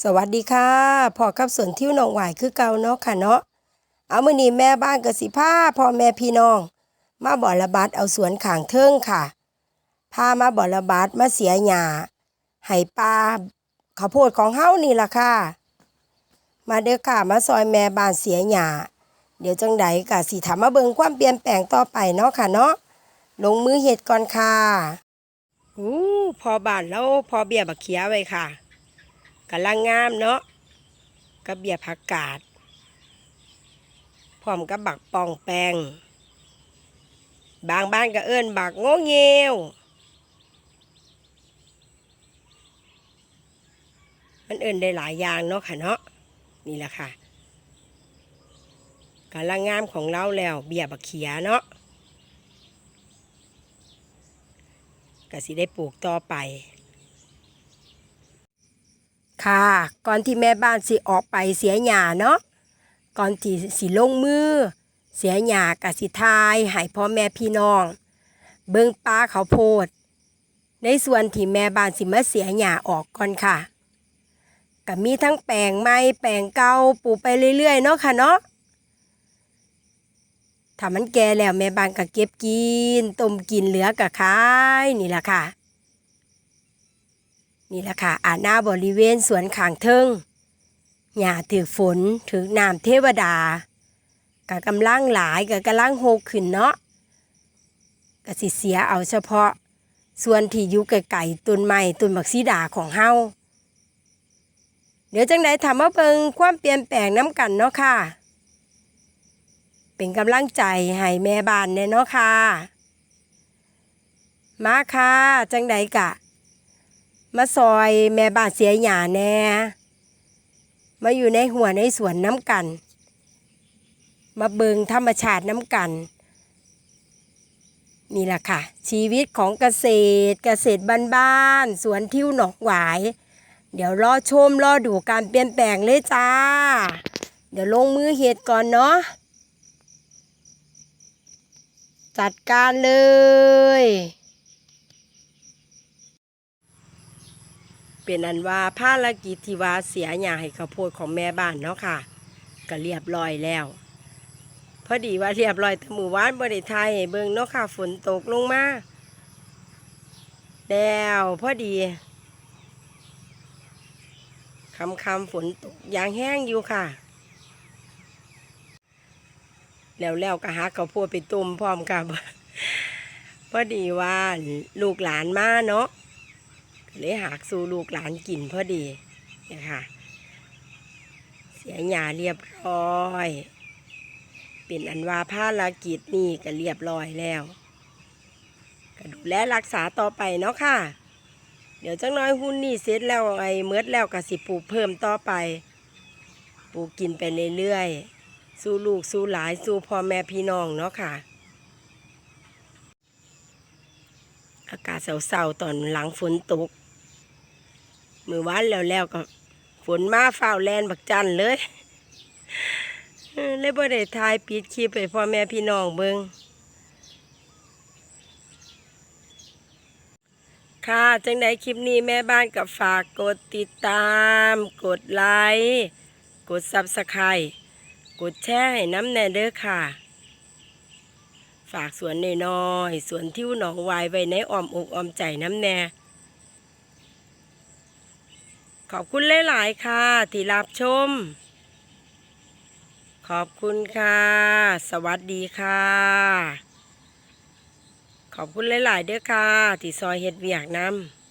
สวัสดีค่ะพอกับสวนทิวหนองหวายคือเก่าเนาะค่ะเนาะเอามือนี้แม่บ้านกสิพาพ่อแม่พี่น้อง มาบ่อระบาดเอาสวนขางเทิงค่ะพามาบ่อระบาดมาเสียหญ้าให้ปลาข้าวโพดของเฮานี่ล่ะค่ะ มาเด้อค่ะมาซอยแม่บ้านเสียหญ้าเดี๋ยวจังใดก็สิถามมาเบิ่งความเปลี่ยนแปลงต่อไปเนาะค่ะเนาะลงมือเฮ็ดก่อนค่ะอู้พอบานแล้วพอเบียบักเขียไว้ค่ะ กำลังงามเนาะกับเบียร์ผักกาดพร้อมกับบักปองแปงบางบ้านก็เอิ้นบักโง่เงียวมันเอิ้นได้หลายอย่างเนาะค่ะเนาะนี่แหละค่ะกำลังงามของเราแล้วเบียร์บักเขียเนาะก็สิได้ปลูกต่อไป ค่ะ ก่อนที่แม่บ้านสิออกไปเสียหญ้าเนาะก่อนที่สิลงมือ เสียหญ้ากสิทายให้พ่อแม่พี่น้อง เบิ่งปลาเขาโพด ในส่วนที่แม่บ้านสิมาเสียหญ้าออกก่อนค่ะก็มีทั้งแปลงไม้แปลงเกาปลูกไปเรื่อยๆเนาะค่ะเนาะถ้ามันแก่แล้วแม่บ้านก็เก็บกินต้มกินเหลือก็ขายนี่แหละค่ะ นี่แหละค่ะอาณาบริเวณสวนขางเทิงหญ้าถือฝนถือน้ำเทวดากะกำลังหลายกะกำลังโหกขึ้นเนาะกะสิเสียเอาเฉพาะ ส่วนที่อยู่ไกลๆต้นไม้ต้นบักซีดาของเฮาเดี๋ยวจังไดถามมาเบิงความเปลี่ยนแปลงน้ำกันเนาะค่ะ เป็นกำลังใจให้แม่บ้านแน่เนาะค่ะ มาค่ะ จังไดกะ มาซอยแม่บ้านเสียหยาแน่มาอยู่ในหัวในสวนน้ำกัน มาเบิงธรรมชาติน้ำกัน นี่แหละค่ะ ชีวิตของเกษตรเกษตรบ้านๆสวนทิวหนองหวาย เดี๋ยวรอชมรอดูการเปลี่ยนแปลงเลยจ้า เดี๋ยวลงมือเห็ดก่อนเนาะจัดการเลย เป็นอันว่าภารกิจที่ว่าเสียหญ้าให้ข้าวโพดของแม่บ้านเนาะค่ะ ก็เรียบร้อยแล้ว พอดีว่าเรียบร้อยแต่หมู่บ้านบริไทยเบิ่งเนาะค่ะฝนตกลงมาแล้วพอดีคำคำฝนตกยางแห้งอยู่ค่ะ แล้วแล้วก็หาข้าวโพดไปต้มพร้อมกับพอดีว่าลูกหลานมาเนาะ เลยหากสู่ลูกหลานกินพอดีเนี่ยค่ะเสียหยาเรียบร้อย เป็นอันว่าภารกิจนี่ก็เรียบร้อยแล้วก็ดูแลรักษาต่อไปเนาะค่ะ เดี๋ยวจังน้อยหุ้นนี่เสร็จแล้วไอ้เมิดแล้วก็สิปลูกเพิ่มต่อไป ปลูกกินไปเรื่อยๆ สู้ลูกสู้หลายสู้พ่อแม่พี่น้องเนาะค่ะ อากาศเศร้าๆตอนหลังฝนตก มือวานแล้วแล้วก็ ฝนมาฝ้าวแลนบักจันเลยเลยบ่ได้ทายปิดคลิปให้พ่อแม่พี่น้องเบิงค่ะจังใดคลิปนี้แม่บ้านกับฝากกดติดตาม กดไลค์กดซับสไครต์กดแชร์ให้น้ำแน่เด้อค่ะ ฝากสวนน้อยๆสวนทิวหนองวายไว้ในอ้อมอกอ้อมใจน้ำแน่ ขอบคุณหลาย ๆ ค่ะที่รับชม ขอบคุณค่ะ สวัสดีค่ะ ขอบคุณหลาย ๆ เด้อค่ะ ที่ซอยเฮ็ดเวียกน้ำ